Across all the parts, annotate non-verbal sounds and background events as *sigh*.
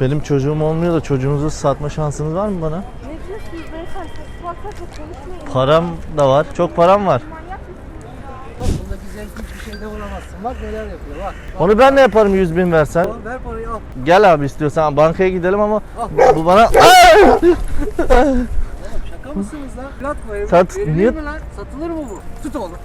Benim çocuğum olmuyor da çocuğunuzu satma şansınız var mı bana? Ne diyorsunuz beyefendi? Salak saçma konuşmayın. Param da var. Çok param var. Bundaki zevk hiçbir şeyde bulamazsın. Bak neler yapıyor bak. bak. Onu ben de yaparım 100 bin versen. Al, ver parayı al. Gel abi istiyorsan bankaya gidelim ama Al. bu bana... Şaka mısınız lan? Plat koyayım. Sat- Verilir niye- mi lan? Satılır mı bu? Tut oğlum.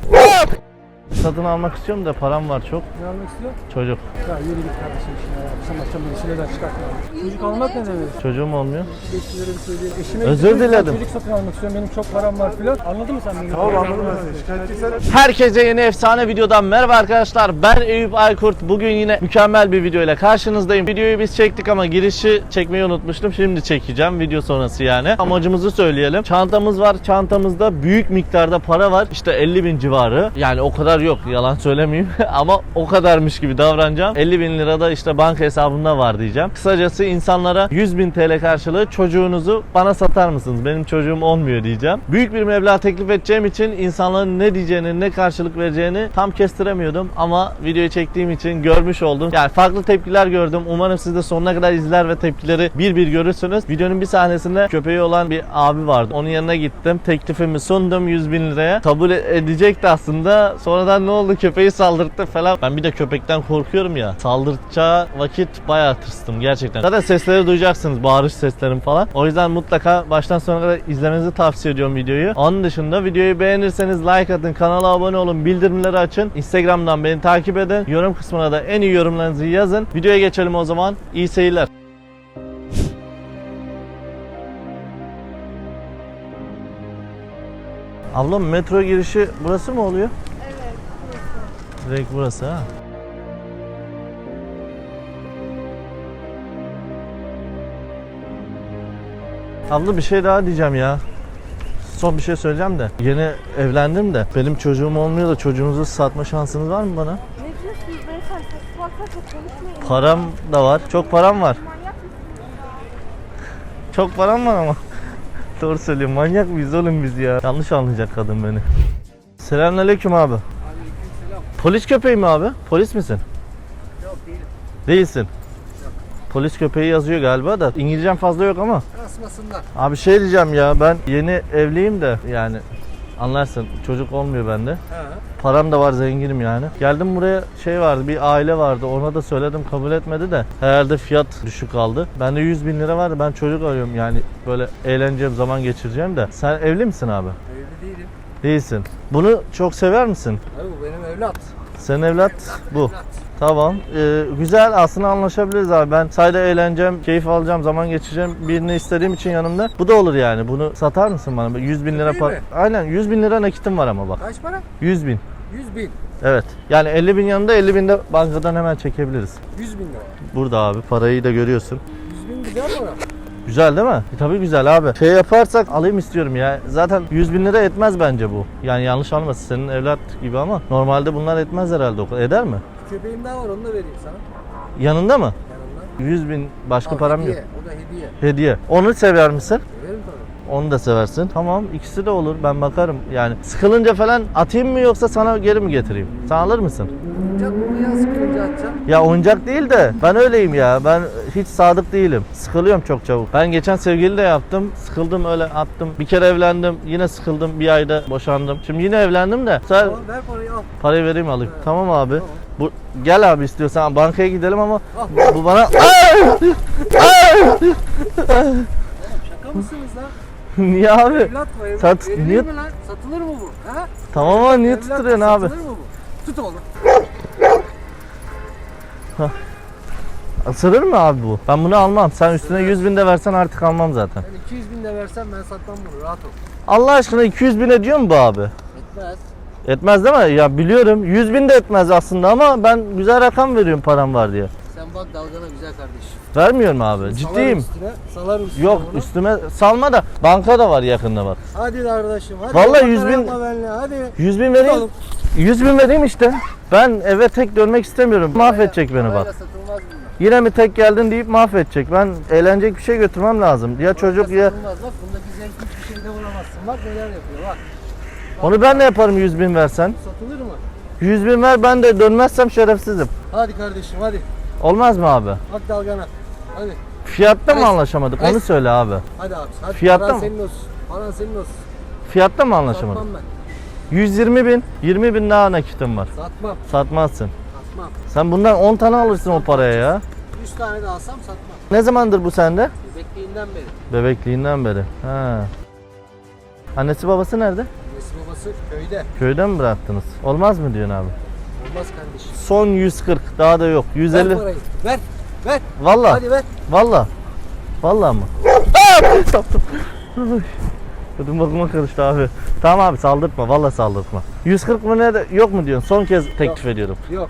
Satın almak istiyorum da param var çok. Ne almak istiyor? Çocuk. Ya yürü git kardeşim işine ya. Sen akşam beni sinirden çıkartma. Çocuk almak ne demek? Çocuğum olmuyor. 500 lira bir. Eşime Özür gittim, diledim. Çocuk satın almak istiyorum. Benim çok param var filan. Anladın mı sen beni? Tamam anladım ben Herkese yeni efsane videodan merhaba arkadaşlar. Ben Eyüp Aykurt. Bugün yine mükemmel bir video ile karşınızdayım. Videoyu biz çektik ama girişi çekmeyi unutmuştum. Şimdi çekeceğim video sonrası yani. Amacımızı söyleyelim. Çantamız var. Çantamızda büyük miktarda para var. İşte 50 bin civarı. Yani o kadar yok. Yalan söylemeyeyim. *laughs* ama o kadarmış gibi davranacağım. 50 bin lira da işte banka hesabımda var diyeceğim. Kısacası insanlara 100 bin TL karşılığı çocuğunuzu bana satar mısınız? Benim çocuğum olmuyor diyeceğim. Büyük bir meblağ teklif edeceğim için insanların ne diyeceğini, ne karşılık vereceğini tam kestiremiyordum. Ama videoyu çektiğim için görmüş oldum. Yani farklı tepkiler gördüm. Umarım siz de sonuna kadar izler ve tepkileri bir bir görürsünüz. Videonun bir sahnesinde köpeği olan bir abi vardı. Onun yanına gittim. Teklifimi sundum 100 bin liraya. Kabul edecekti aslında. Sonradan ne oldu? Köpeği saldırttı falan. Ben bir de köpekten korkuyorum ya. Saldırtacağı vakit bayağı tırstım gerçekten. Zaten sesleri duyacaksınız. Bağırış seslerim falan. O yüzden mutlaka baştan sona kadar izlemenizi tavsiye ediyorum videoyu. Onun dışında videoyu beğenirseniz like atın, kanala abone olun, bildirimleri açın. Instagram'dan beni takip edin. Yorum kısmına da en iyi yorumlarınızı yazın. Videoya geçelim o zaman. İyi seyirler. Ablam metro girişi burası mı oluyor? Direkt burası ha. Abla bir şey daha diyeceğim ya. Son bir şey söyleyeceğim de. Yeni evlendim de benim çocuğum olmuyor da çocuğunuzu satma şansınız var mı bana? Ne diyorsunuz beyefendi? Salak saçma konuşmayın. Param da var. Çok param var. Manyak mısınız ya? Çok param var ama. Doğru söylüyorum. Manyak mıyız oğlum biz ya? Yanlış anlayacak kadın beni. Selamünaleyküm abi. Polis köpeği mi abi? Polis misin? Yok değilim. Değilsin. Polis köpeği yazıyor galiba da. İngilizcem fazla yok ama. Asmasınlar. Abi şey diyeceğim ya ben yeni evliyim de yani anlarsın çocuk olmuyor bende. He. Param da var zenginim yani. Geldim buraya şey vardı bir aile vardı ona da söyledim kabul etmedi de herhalde fiyat düşük kaldı. Bende 100 bin lira vardı ben çocuk arıyorum yani böyle eğleneceğim zaman geçireceğim de. Sen evli misin abi? Evli değilim. Değilsin. Bunu çok sever misin? Abi evlat. Senin evlat bu. Evlat. Tamam. Ee, güzel aslında anlaşabiliriz abi. Ben sadece eğleneceğim, keyif alacağım, zaman geçireceğim. Birini istediğim için yanımda. Bu da olur yani. Bunu satar mısın bana? 100 bin lira para. Aynen 100 bin lira nakitim var ama bak. Kaç para? 100 bin. 100 bin. Evet. Yani 50 bin yanında 50 bin de bankadan hemen çekebiliriz. 100 bin lira. Burada abi parayı da görüyorsun. 100 bin güzel para. Güzel değil mi? E, tabii güzel abi. Şey yaparsak alayım istiyorum ya. Zaten 100 bin lira etmez bence bu. Yani yanlış anlamasın senin evlat gibi ama normalde bunlar etmez herhalde o kadar. Eder mi? Köpeğim daha var onu da vereyim sana. Yanında mı? Yanında. 100 bin başka Al, param hediye. yok. O da hediye. Hediye. Onu sever misin? Verim tabii. Onu da seversin. Tamam ikisi de olur ben bakarım. Yani sıkılınca falan atayım mı yoksa sana geri mi getireyim? Sen alır mısın? Oyuncak bunu ya sıkılınca atacağım. Ya oyuncak değil de ben öyleyim ya. Ben hiç sadık değilim. Sıkılıyorum çok çabuk. Ben geçen sevgili de yaptım. Sıkıldım öyle attım. Bir kere evlendim. Yine sıkıldım. Bir ayda boşandım. Şimdi yine evlendim de. Sen Tamam ver parayı al. parayı vereyim alayım. Tamam abi. Tamam. Bu gel abi istiyorsan bankaya gidelim ama Al. bu bana şaka mısınız lan? *laughs* niye abi? Evlat. Sat- niye- mi lan? Satılır mı bu? Ha? Tamam ama niye Evlat tutturuyorsun abi? Satılır mı bu? Tut oğlum. Isırır mı abi bu? Ben bunu almam. Sen üstüne 100 bin de versen artık almam zaten. Ben 200 bin de versem ben satmam bunu rahat ol. Allah aşkına 200 bin ediyor mu bu abi? Etmez. Etmez değil mi? Ya biliyorum 100 bin de etmez aslında ama ben güzel rakam veriyorum param var diye. Sen bak dalgana güzel kardeşim. Vermiyorum abi. Salarım Ciddiyim. Üstüne, salarım üstüne Yok bunu. üstüme salma da banka da var yakında bak. Hadi kardeşim hadi. Vallahi makara 100 bin- Hadi. 100 bin vereyim. Oğlum. 100 bin vereyim işte. Ben eve tek dönmek istemiyorum. Mahvedecek beni bak. Yine mi tek geldin deyip mahvedecek. Ben eğlenecek bir şey götürmem lazım. Ya çocuk ya... satılmaz. Bak bundaki zevk hiçbir şeyde bulamazsın. Bak neler yapıyor bak. Onu ben de yaparım 100 bin versen. Satılır mı? 100 bin ver ben de dönmezsem şerefsizim. Hadi kardeşim hadi. Olmaz mı abi? Bak dalgana. Hadi. Fiyatta mı anlaşamadık? Onu söyle abi. Hadi abi. Hadi Fiyatta paran mı? senin olsun. Paran senin olsun. Fiyatta mı anlaşamadık? Satmam ben. 120 bin, 20 bin daha nakitim var. Satmam. Satmazsın. Satmam. Sen bundan 10 tane alırsın o paraya ya. 100 tane de alsam satmam. Ne zamandır bu sende? Bebekliğinden beri. Bebekliğinden beri. Ha. Annesi babası nerede? Annesi babası köyde. Köyden mi bıraktınız? Olmaz mı diyorsun abi? Olmaz kardeşim. Son 140 daha da yok. Ver 150. parayı. Ver. Ver. Valla. Hadi ver. Valla. Valla mı? *laughs* Aa! Ödüm bakıma karıştı abi. Tamam abi saldırtma. Valla saldırtma. 140 mı ne de yok mu diyorsun? Son kez teklif ediyorum. Yok.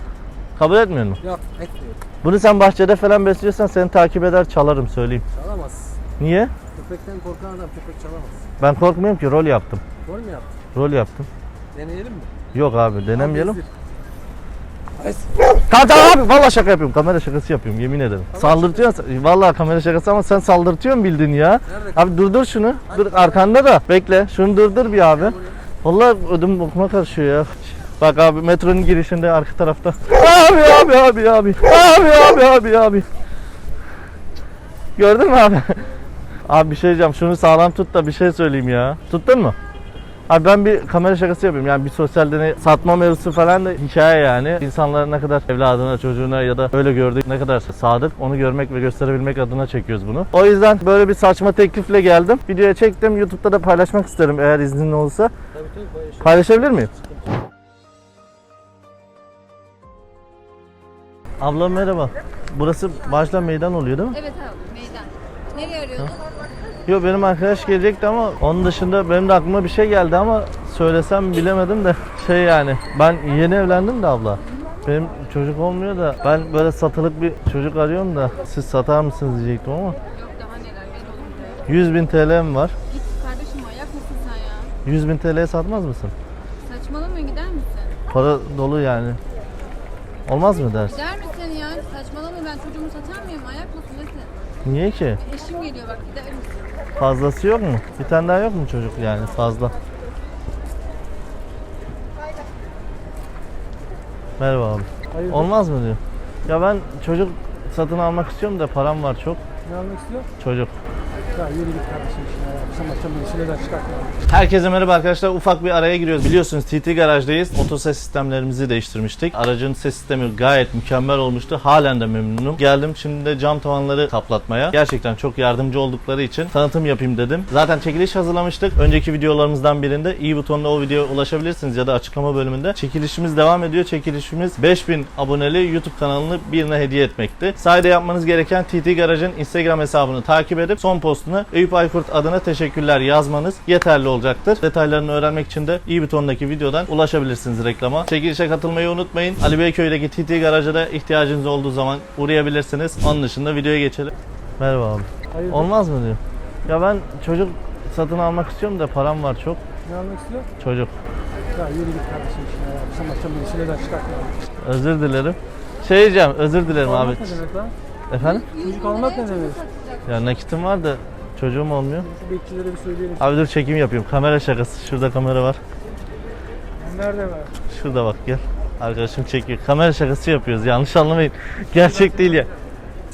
Kabul etmiyor musun? Yok. Etmiyorum. Bunu sen bahçede falan besliyorsan seni takip eder çalarım söyleyeyim. Çalamaz. Niye? Köpekten korkan adam köpek çalamaz. Ben korkmuyorum ki rol yaptım. Gol mü yaptın? Rol yaptım. Deneyelim mi? Yok abi denemeyelim. Ezdir. Tamam abi valla şaka yapıyorum. Kamera şakası yapıyorum yemin ederim. Saldırtıyorsun. Valla kamera şakası ama sen saldırtıyorsun bildin ya. Nerede? Abi durdur şunu. Dur arkanda da. Bekle. Şunu durdur bir abi. Vallahi ödüm bokuma karışıyor ya. Bak abi metronun girişinde arka tarafta. Abi abi abi abi. Abi abi abi abi. Gördün mü abi? *laughs* Abi bir şey diyeceğim. Şunu sağlam tut da bir şey söyleyeyim ya. Tuttun mu? Abi ben bir kamera şakası yapıyorum. Yani bir sosyal deney satma mevzusu falan da hikaye yani. İnsanlar ne kadar evladına, çocuğuna ya da öyle gördük ne kadar sadık onu görmek ve gösterebilmek adına çekiyoruz bunu. O yüzden böyle bir saçma teklifle geldim. Videoya çektim. YouTube'da da paylaşmak isterim eğer iznin olursa. Tabii tabii paylaş. Paylaşabilir miyim? Abla merhaba. Burası Bağcılar Meydan oluyor değil mi? Evet abi meydan. Nereye arıyordun? Yok benim arkadaş gelecekti ama onun dışında benim de aklıma bir şey geldi ama söylesem bilemedim de *laughs* şey yani ben yeni evlendim de abla. Benim çocuk olmuyor da ben böyle satılık bir çocuk arıyorum da siz satar mısınız diyecektim ama Yok daha neler gel oğlum buraya. 100 bin TL'm var. Git kardeşim manyak mısın sen ya? 100 bin TL'ye satmaz mısın? Saçmalama gider misin? Para dolu yani. Olmaz mı dersin? Gider misin ya? Saçmalama ben çocuğumu satar mıyım? Manyak mısın nesin? Niye ki? Eşim geliyor bak gider misin? Fazlası yok mu? Bir tane daha yok mu çocuk yani fazla? Merhaba abi. Hayırdır? Olmaz mı diyor. Ya ben çocuk satın almak istiyorum da param var çok. Ne almak istiyor? Çocuk. Herkese merhaba arkadaşlar. Ufak bir araya giriyoruz. Biliyorsunuz TT garajdayız. Otoses sistemlerimizi değiştirmiştik. Aracın ses sistemi gayet mükemmel olmuştu. Halen de memnunum. Geldim şimdi de cam tavanları kaplatmaya. Gerçekten çok yardımcı oldukları için tanıtım yapayım dedim. Zaten çekiliş hazırlamıştık. Önceki videolarımızdan birinde i butonuna o videoya ulaşabilirsiniz ya da açıklama bölümünde. Çekilişimiz devam ediyor. Çekilişimiz 5000 aboneli YouTube kanalını birine hediye etmekti. Sayede yapmanız gereken TT Garaj'ın Instagram hesabını takip edip son postuna Eyüp Aykurt adına teşekkürler yazmanız yeterli olacaktır. Detaylarını öğrenmek için de i butonundaki videodan ulaşabilirsiniz reklama. Çekilişe katılmayı unutmayın. Ali Beyköy'deki TT Garaj'a da ihtiyacınız olduğu zaman uğrayabilirsiniz. Onun dışında videoya geçelim. Merhaba abi. Hayırdır? Olmaz mı diyor. Ya ben çocuk satın almak istiyorum da param var çok. Ne almak istiyor? Çocuk. Ya yürü git kardeşim işine ya. Akşam akşam beni sinirden çıkartma. Özür dilerim. Şey diyeceğim, özür dilerim abi. Almak ne demek lan? Efendim? Çocuk almak ne demek? Ya nakitim var da çocuğum olmuyor. Şu bekçilere bir söyleyelim. Abi dur çekim yapıyorum. Kamera şakası. Şurada kamera var. Nerede var? Şurada bak gel. Arkadaşım çekiyor. Kamera şakası yapıyoruz. Yanlış anlamayın. Gerçek değil ya.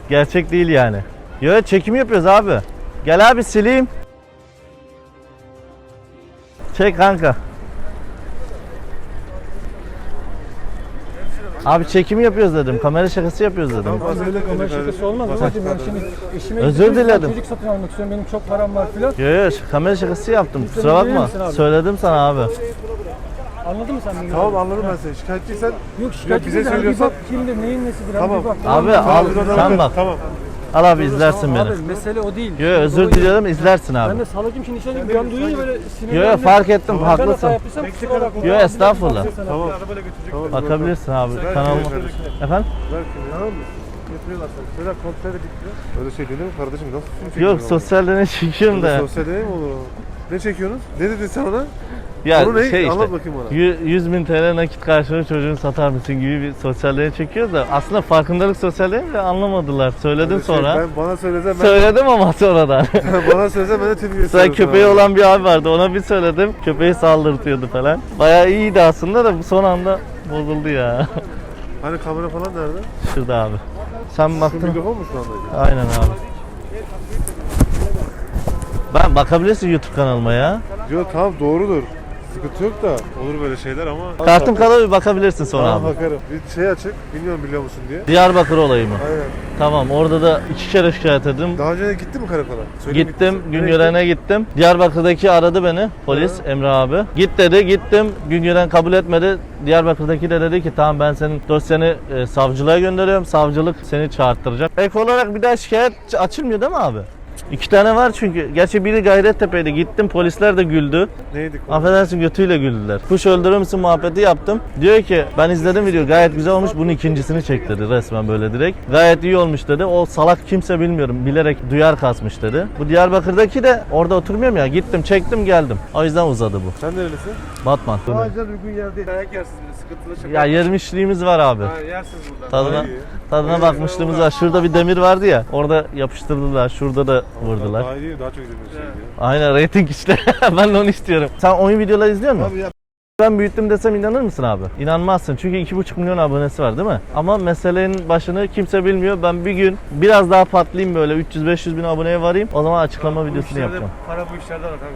Gerçek değil yani. Yo çekim yapıyoruz abi. Gel abi sileyim. Çek kanka. Abi çekim yapıyoruz dedim. Kamera şakası yapıyoruz dedim. Abi öyle kamera şakası olmaz. Zaten ben şimdi eşime Özür gittim, diledim. Çocuk satın almak istiyorum. Benim çok param var filan. Yo yo kamera şakası yaptım. Kusura bakma. abi? Söyledim sana abi. Anladın mı sen beni? Tamam anladım ben seni. Şikayetçiysen Yok şikayet bize bir söylüyorsan- bak kimdir, neyin nesidir Tamam. Abi al sen bak. Tamam. Al abi izlersin beni. Abi mesele o değil. Yo özür diliyorum izlersin abi. Ben de salacım şimdi işe bir an duyunca böyle sinirlendim. yo fark ettim Ben hata haklısın. yaptıysam kusura bakma. Yo, estağfurullah. Tamam. Tamam. Bakabilirsin abi kanalıma. Efendim? Ver kimliği. Tamam mı? Getiriyorlar seni. Söyle kontrol edip Öyle şey değil mi kardeşim? Nasıl film çekiyorsun? Yok sosyal deney çekiyorum da. Sosyal deney mi olur o? Ne çekiyorsunuz? Ne dedin sen ona? Ya Konu ne? şey işte. Anlat bakayım bana. 100 bin TL nakit karşılığı çocuğunu satar mısın gibi bir sosyal deney çekiyoruz da aslında farkındalık sosyal deney de anlamadılar. Söyledim Öyle şey, sonra. Ben bana söylesen ben, Söyledim ama sonradan. *laughs* bana söylesen ben de tepki gösteririm köpeği olan bir abi vardı ona bir söyledim. Köpeği saldırtıyordu falan. Bayağı iyiydi aslında da son anda bozuldu ya. *laughs* Hani kamera falan nerede? Şurada abi. Sen Şu baktın. mikrofon mu şu andaki? Aynen abi. Ben bakabilirsin YouTube kanalıma ya. Yo tamam doğrudur. Sıkıntı yok da olur böyle şeyler ama. Kartım kanalı bir bakabilirsin sonra Tamam abi. bakarım. Bir şey açık. Bilmiyorum biliyor musun diye. Diyarbakır olayı mı? Aynen. Tamam orada da iki kere şikayet ettim. Daha önce de gitti mi karakola? Söyleyeyim Gittim, gittiyse. gün Nereye görene gittim. Diyarbakır'daki aradı beni, polis Emre abi. Git dedi, gittim. Gün gören kabul etmedi. Diyarbakır'daki de dedi ki tamam ben senin dosyanı e, savcılığa gönderiyorum. Savcılık seni çağırttıracak. Ek olarak bir daha şikayet açılmıyor değil mi abi? İki tane var çünkü. Gerçi biri Gayrettepe'ydi. Gittim polisler de güldü. Neydi konu? Affedersin götüyle güldüler. Kuş öldürür müsün muhabbeti yaptım. Diyor ki ben izledim video gayet güzel olmuş bunun ikincisini çek dedi resmen böyle direkt. Gayet iyi olmuş dedi. O salak kimse bilmiyorum bilerek duyar kasmış dedi. Bu Diyarbakır'daki de orada oturmuyorum ya gittim çektim geldim. O yüzden uzadı bu. Sen nerelisin? Batman. Acil uygun yer değil. Dayak yersin dedi. Sıkıntılı şaka. Ya yermişliğimiz var abi. Ha, yersiniz burada. Tadına, iyi. tadına bakmışlığımız var. Şurada bir demir vardı ya. Orada yapıştırdılar. Şurada da vurdular. Daha iyi daha çok diyor. Aynen reyting işte. *laughs* ben de onu istiyorum. Sen oyun videoları izliyor musun? Abi ya Ben büyüttüm desem inanır mısın abi? İnanmazsın çünkü 2,5 milyon abonesi var değil mi? Ama meselenin başını kimse bilmiyor. Ben bir gün biraz daha patlayayım böyle 300-500 bin aboneye varayım. O zaman açıklama videosunu yapacağım. Para bu işlerden var.